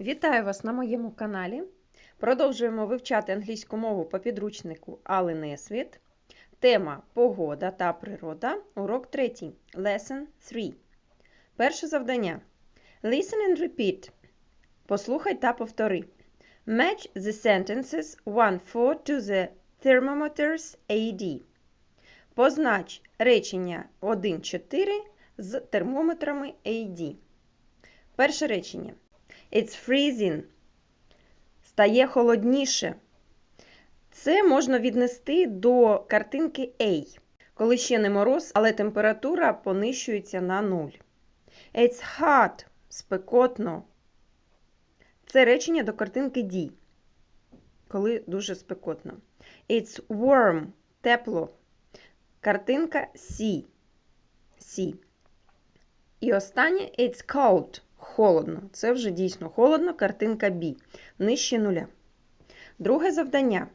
Вітаю вас на моєму каналі. Продовжуємо вивчати англійську мову по підручнику Али Несвіт. Тема Погода та природа. Урок 3. Lesson 3. Перше завдання. Listen and repeat. Послухай та повтори. Match the sentences 1-4 to the thermometers AD. Познач речення 1-4 з термометрами AD. Перше речення. It's freezing. Стає холодніше. Це можна віднести до картинки A, коли ще не мороз, але температура понищується на нуль. It's hot. Спекотно. Це речення до картинки D, коли дуже спекотно. It's warm. Тепло. Картинка C. C. І останнє it's cold. Холодно. Це вже дійсно холодно. Картинка B. Нижче нуля. Друге завдання.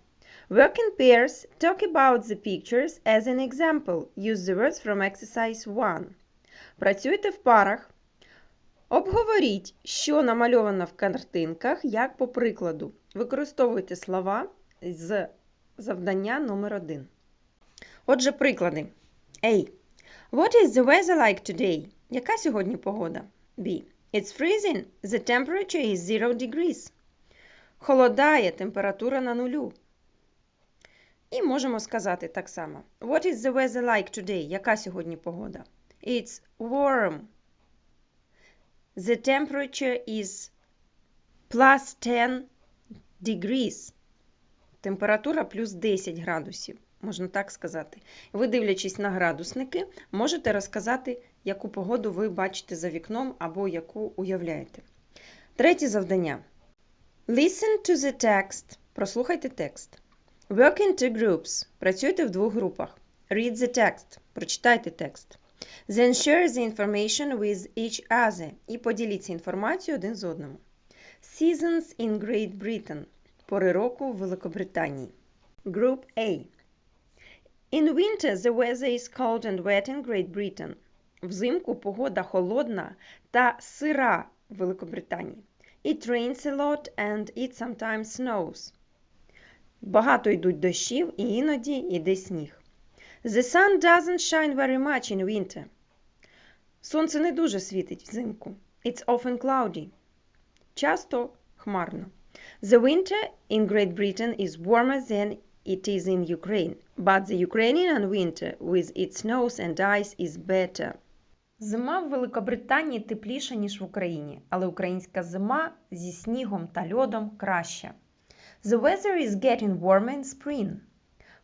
Work in pairs. Talk about the pictures as an example. Use the words from exercise 1. Працюйте в парах. Обговоріть, що намальовано в картинках, як по прикладу. Використовуйте слова з завдання номер 1. Отже, приклади. A. What is the weather like today? Яка сьогодні погода? B. It's freezing. The temperature is 0 degrees. Холодає, температура на нулю. І можемо сказати так само. What is the weather like today? Яка сьогодні погода? It's warm. The temperature is plus 10 degrees. Температура плюс 10 градусів, можна так сказати. Ви, дивлячись на градусники, можете розказати, яку погоду ви бачите за вікном або яку уявляєте. Третє завдання. Listen to the text. Прослухайте текст. Work in two groups. Працюйте в двох групах. Read the text. Прочитайте текст. Then share the information with each other. І поділіться інформацією один з одним. Seasons in Great Britain. Пори року в Великобританії. Group A. In winter the weather is cold and wet in Great Britain. Взимку погода холодна та сира в Великобританії. It rains a lot and it sometimes snows. Багато йдуть дощів і іноді йде сніг. The sun doesn't shine very much in winter. Сонце не дуже світить взимку. It's often cloudy. Часто хмарно. The winter in Great Britain is warmer than it is in Ukraine, but the Ukrainian winter with its snows and ice is better. Зима в Великобританії тепліша, ніж в Україні, але українська зима зі снігом та льодом краща. The weather is getting warmer in spring.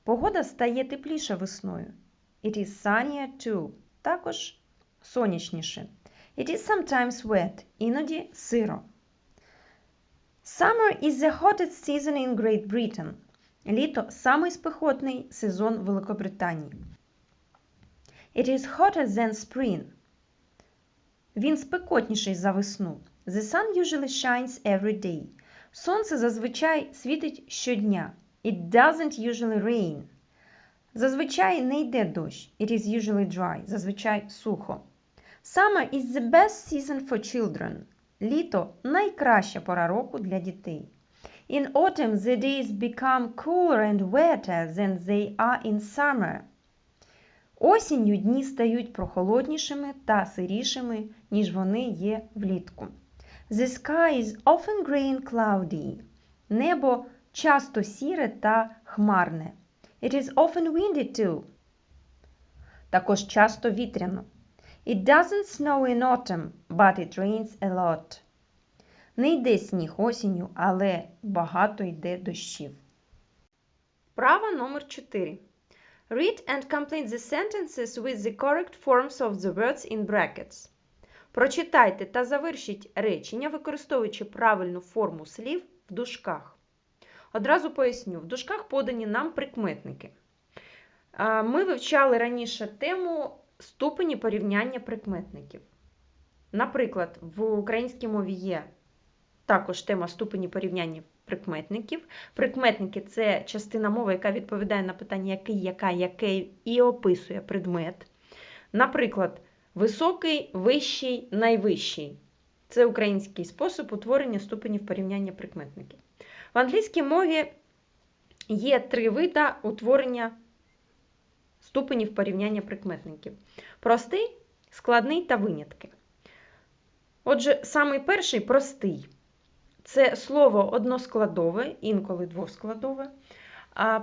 Погода стає тепліше весною. It is sunnier too. Також сонячніше. It is sometimes wet. Іноді сиро. Summer is the hottest season in Great Britain. Літо самий спекотний сезон Великобританії. It is hotter than spring. Він спекотніший за весну. The sun usually shines every day. Сонце зазвичай світить щодня. It doesn't usually rain. Зазвичай не йде дощ. It is usually dry. Зазвичай сухо. Summer is the best season for children. Літо найкраща пора року для дітей. In autumn the days become cooler and wetter than they are in summer. Осінню дні стають прохолоднішими та сирішими, ніж вони є влітку. The sky is often grey and cloudy. Небо часто сіре та хмарне. It is often windy too. Також часто вітряно. It doesn't snow in autumn, but it rains a lot. Не йде сніг осінню, але багато йде дощів. Права номер 4. Read and complete the sentences with the correct forms of the words in brackets. Прочитайте та завершіть речення, використовуючи правильну форму слів в дужках. Одразу поясню, в дужках подані нам прикметники. Ми вивчали раніше тему ступені порівняння прикметників. Наприклад, в українській мові є також тема ступені порівняння прикметників. Прикметники це частина мови, яка відповідає на питання який, яка, який і описує предмет. Наприклад, високий, вищий, найвищий. Це український спосіб утворення ступенів порівняння прикметників. В англійській мові є три види утворення ступенів порівняння прикметників: простий, складний та винятки. Отже, самий перший простий це слово односкладове, інколи двоскладове.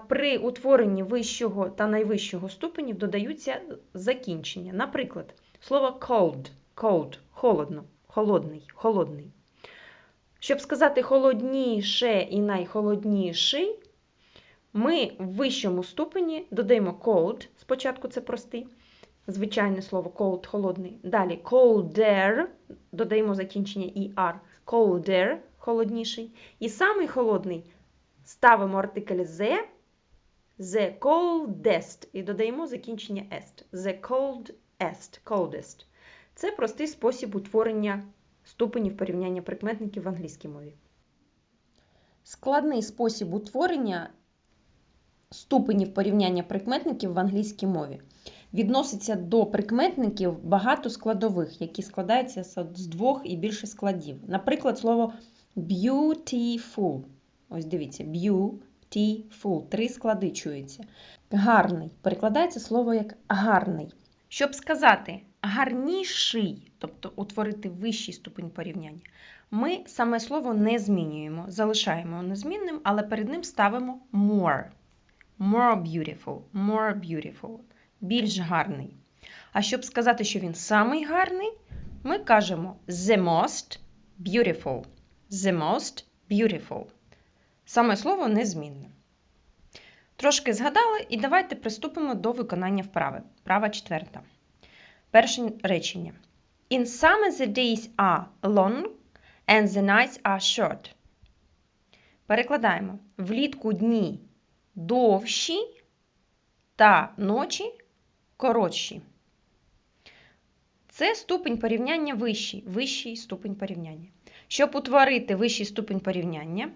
При утворенні вищого та найвищого ступенів додаються закінчення. Наприклад, слово cold, cold холодно, холодний, холодний. Щоб сказати холодніше і найхолодніший, ми в вищому ступені додаємо cold, спочатку це простий, звичайне слово cold холодний. Далі colder, додаємо закінчення er, colder холодніший. І самий холодний ставимо артикль the, the coldest і додаємо закінчення est. The coldest, coldest. Це простий спосіб утворення ступенів порівняння прикметників в англійській мові. Складний спосіб утворення ступенів порівняння прикметників в англійській мові відноситься до прикметників багато складових, які складаються з двох і більше складів. Наприклад, слово beautiful. Ось дивіться, beautiful. Три склади чуються. Гарний. Перекладається слово як гарний. Щоб сказати гарніший, тобто утворити вищий ступень порівняння, ми саме слово не змінюємо, залишаємо незмінним, але перед ним ставимо more. More beautiful, more beautiful. Більш гарний. А щоб сказати, що він самий гарний, ми кажемо the most beautiful. The most beautiful. Саме слово незмінне. Трошки згадали, і давайте приступимо до виконання вправи. Права четверта. Перше речення. In summer the days are long and the nights are short. Перекладаємо. Влітку дні довші та ночі коротші. Це ступень порівняння вищий, вищий ступень порівняння. Щоб утворити вищий ступень порівняння,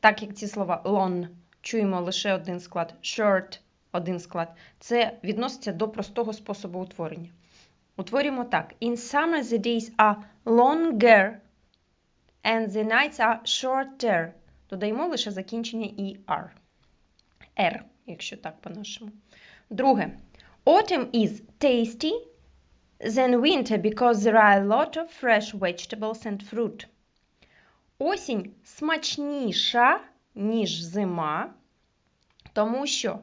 так як ці слова long чуємо лише один склад, short один склад, це відноситься до простого способу утворення. Утворюємо так: In summer the days are longer and the nights are shorter. Додаємо лише закінчення ER. R, якщо так по-нашому. Друге. Autumn is tasty than winter because there are a lot of fresh vegetables and fruit. Осінь смачніша, ніж зима, тому що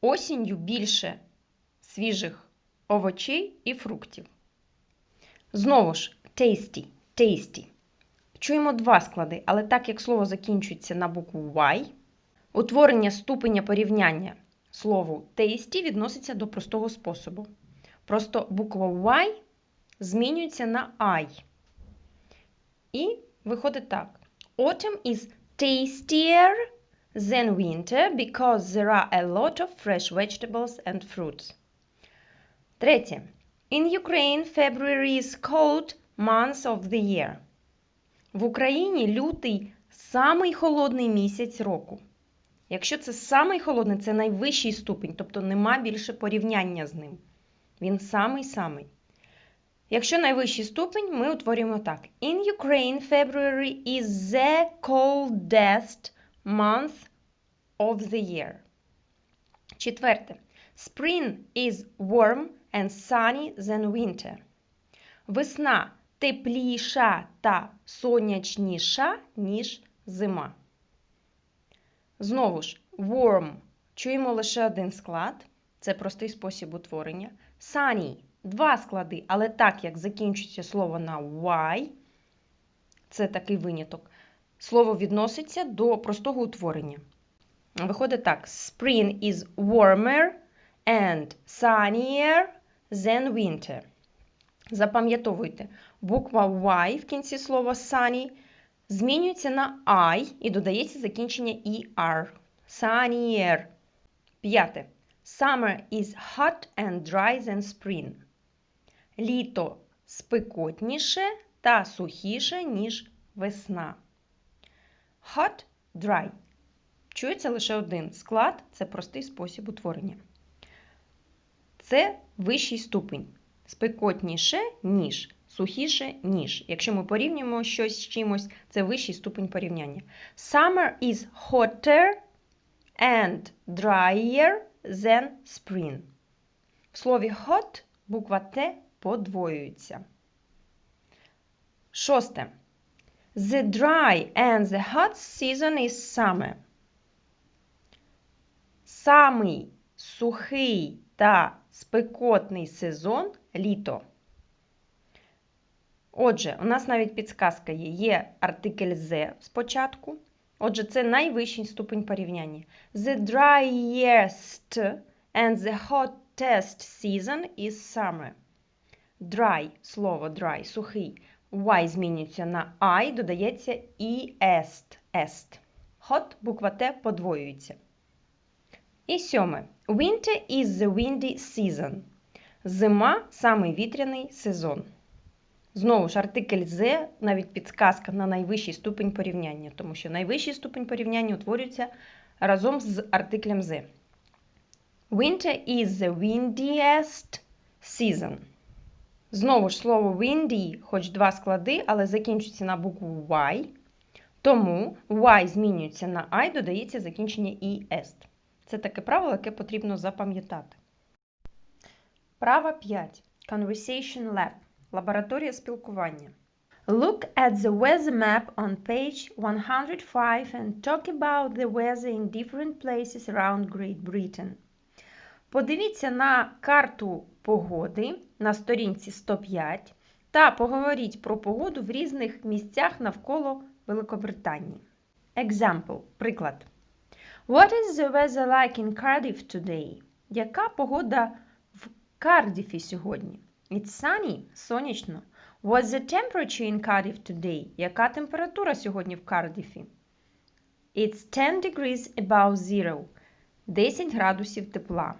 осінню більше свіжих овочей і фруктів. Знову ж, tasty, tasty. Чуємо два склади, але так як слово закінчується на букву Y, утворення ступеня порівняння слову tasty відноситься до простого способу. Просто буква Y змінюється на I. І виходить так. Autumn is tastier than winter because there are a lot of fresh vegetables and fruits. Третє. In Ukraine, February is cold month of the year. В Україні лютий самий холодний місяць року. Якщо це самий холодний, це найвищий ступінь, тобто нема більше порівняння з ним. Він самий-самий. Якщо найвищий ступінь, ми утворюємо так. In Ukraine, February is the coldest month of the year. Четверте. Spring is warm and sunny than winter. Весна тепліша та сонячніша, ніж зима. Знову ж, warm. Чуємо лише один склад. Це простий спосіб утворення. Sunny – два склади, але так як закінчується слово на Y, це такий виняток. Слово відноситься до простого утворення. Виходить так: Spring is warmer and sunnier than winter. Запам'ятовуйте, буква Y в кінці слова sunny змінюється на I і додається закінчення ER. Sunnier. П'яте. Summer is hot and dry than spring. Літо спекотніше та сухіше, ніж весна. Hot, dry. Чується лише один склад це простий спосіб утворення. Це вищий ступень. Спекотніше, ніж сухіше, ніж. Якщо ми порівнюємо щось з чимось, це вищий ступень порівняння. Summer is hotter and drier than spring. В слові hot буква Т подвоюється. Шосте. The dry and the hot season is summer. Самий сухий та спекотний сезон літо. Отже, у нас навіть підсказка є. Є артикль the спочатку. Отже, це найвищий ступень порівняння. The driest and the hottest season is summer. Dry, слово dry, сухий. Y змінюється на I, додається est, est. Hot, буква Т подвоюється. І сьоме. Winter is the windy season. Зима самий вітряний сезон. Знову ж артикль the, навіть підсказка на найвищий ступень порівняння, тому що найвищий ступень порівняння утворюється разом з артиклем the. Winter is the windiest season. Знову ж слово windy, хоч два склади, але закінчується на букву Y. Тому Y змінюється на I, додається закінчення «est». Це таке правило, яке потрібно запам'ятати. Право 5. Conversation Lab. Лабораторія спілкування. Look at the weather map on page 105 and talk about the weather in different places around Great Britain. Подивіться на карту погоди на сторінці 105 та поговоріть про погоду в різних місцях навколо Великобританії. Example. Приклад. What is the weather like in Cardiff today? Яка погода в Кардіфі сьогодні? It's sunny. Сонячно. What's the temperature in Cardiff today? Яка температура сьогодні в Кардіфі? It's 10 degrees above zero. 10 градусів тепла.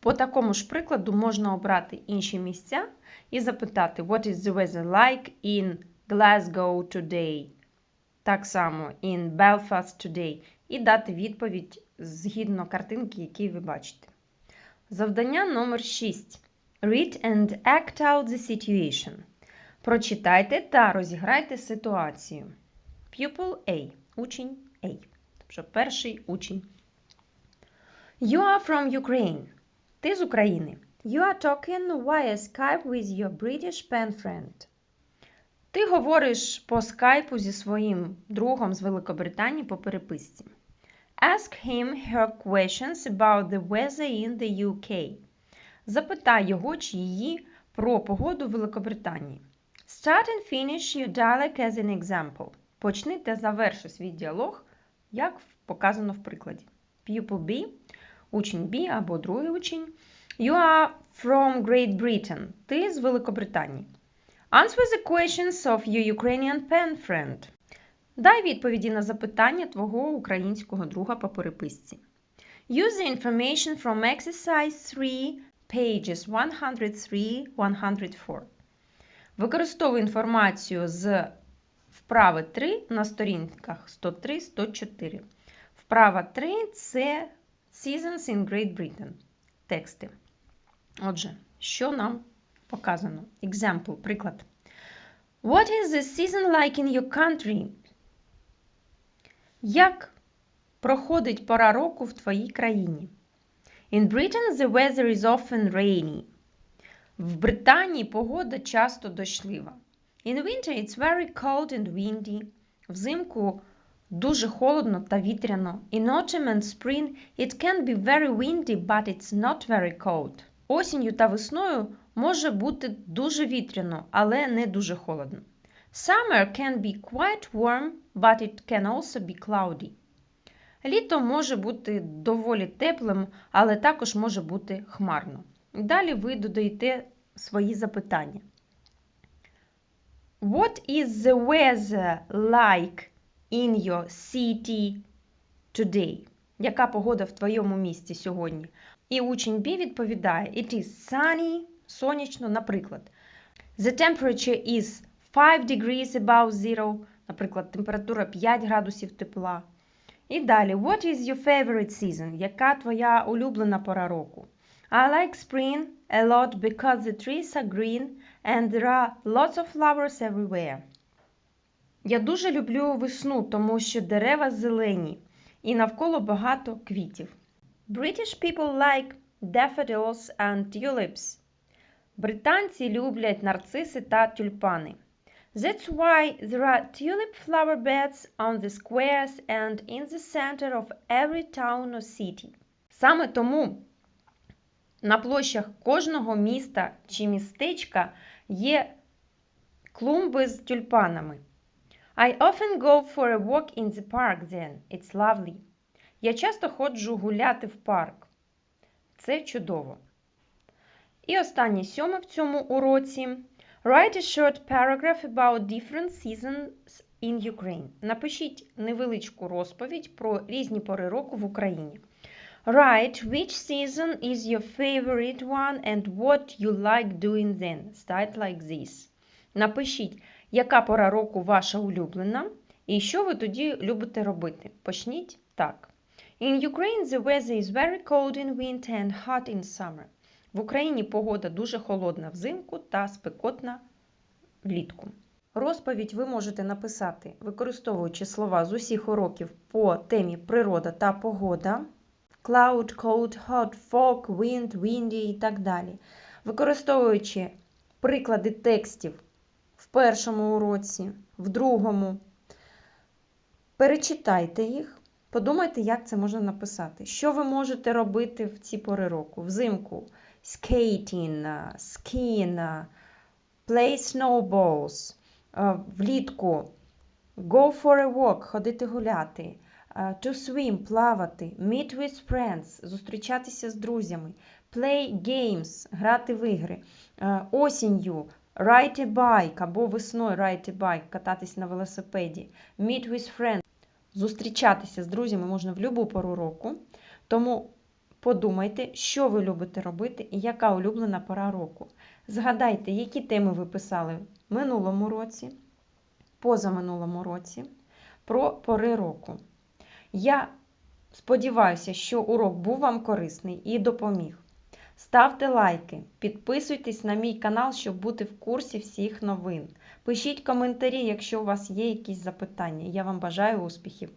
По такому ж прикладу можна обрати інші місця і запитати What is the weather like in Glasgow today? Так само in Belfast today. І дати відповідь згідно картинки, які ви бачите. Завдання номер 6. Read and act out the situation. Прочитайте та розіграйте ситуацію. Pupil A. Учень A. Тобто перший учень. You are from Ukraine. Ти з України. You are talking via Skype with your British pen friend. Ти говориш по скайпу зі своїм другом з Великобританії по переписці. Ask him her questions about the weather in the UK. Запитай його чи її про погоду в Великобританії. Start and finish your dialogue as an example. Почни та заверши свій діалог, як показано в прикладі. Pupil B, учень B або другий учень. You are from Great Britain. Ти з Великобританії. Answer the questions of your Ukrainian pen friend. Дай відповіді на запитання твого українського друга по переписці. Use the information from exercise 3, pages 103-104. Використовуй інформацію з вправи 3 на сторінках 103-104. Вправа 3 це Seasons in Great Britain. Тексти. Отже, що нам показано? Example, приклад. What is the season like in your country? Як проходить пора року в твоїй країні? In Britain the weather is often rainy. В Британії погода часто дочлива. In winter it's very cold and windy. Взимку дуже холодно та вітряно. In autumn and spring it can be very windy, but it's not very cold. Осінню та весною може бути дуже вітряно, але не дуже холодно. Summer can be quite warm, but it can also be cloudy. Літо може бути доволі теплим, але також може бути хмарно. Далі ви додаєте свої запитання. What is the weather like in your city today? Яка погода в твоєму місті сьогодні? І учень B відповідає: It is sunny, сонячно, наприклад. The temperature is 5 degrees above zero, наприклад, температура 5 градусів тепла. І далі, what is your favorite season? Яка твоя улюблена пора року? I like spring a lot because the trees are green and there are lots of flowers everywhere. Я дуже люблю весну, тому що дерева зелені і навколо багато квітів. British people like daffodils and tulips. Британці люблять нарциси та тюльпани. That's why there are tulip flower beds on the squares and in the center of every town or city. Саме тому на площах кожного міста чи містечка є клумби з тюльпанами. I often go for a walk in the park then. It's lovely. Я часто ходжу гуляти в парк. Це чудово. І останнє сьоме в цьому уроці. Write a short paragraph about different seasons in Ukraine. Напишіть невеличку розповідь про різні пори року в Україні. Write which season is your favorite one and what you like doing then. Start like this. Напишіть, яка пора року ваша улюблена і що ви тоді любите робити. Почніть так. In Ukraine the weather is very cold in winter and hot in summer. В Україні погода дуже холодна взимку та спекотна влітку. Розповідь ви можете написати, використовуючи слова з усіх уроків по темі природа та погода. Cloud, cold, hot, fog, wind, windy і так далі. Використовуючи приклади текстів в першому уроці, в другому. Перечитайте їх, подумайте, як це можна написати. Що ви можете робити в ці пори року? Взимку skating, skiing, play snowballs, е, влітку go for a walk, ходити гуляти, е, to swim, плавати, meet with friends, зустрічатися з друзями, play games, грати в ігри, е, осінню ride a bike або весною ride a bike, кататись на велосипеді, meet with friends, зустрічатися з друзями можна в будь-яку пору року. Тому подумайте, що ви любите робити і яка улюблена пора року. Згадайте, які теми ви писали в минулому році, позаминулому році, про пори року. Я сподіваюся, що урок був вам корисний і допоміг. Ставте лайки, підписуйтесь на мій канал, щоб бути в курсі всіх новин. Пишіть коментарі, якщо у вас є якісь запитання. Я вам бажаю успіхів!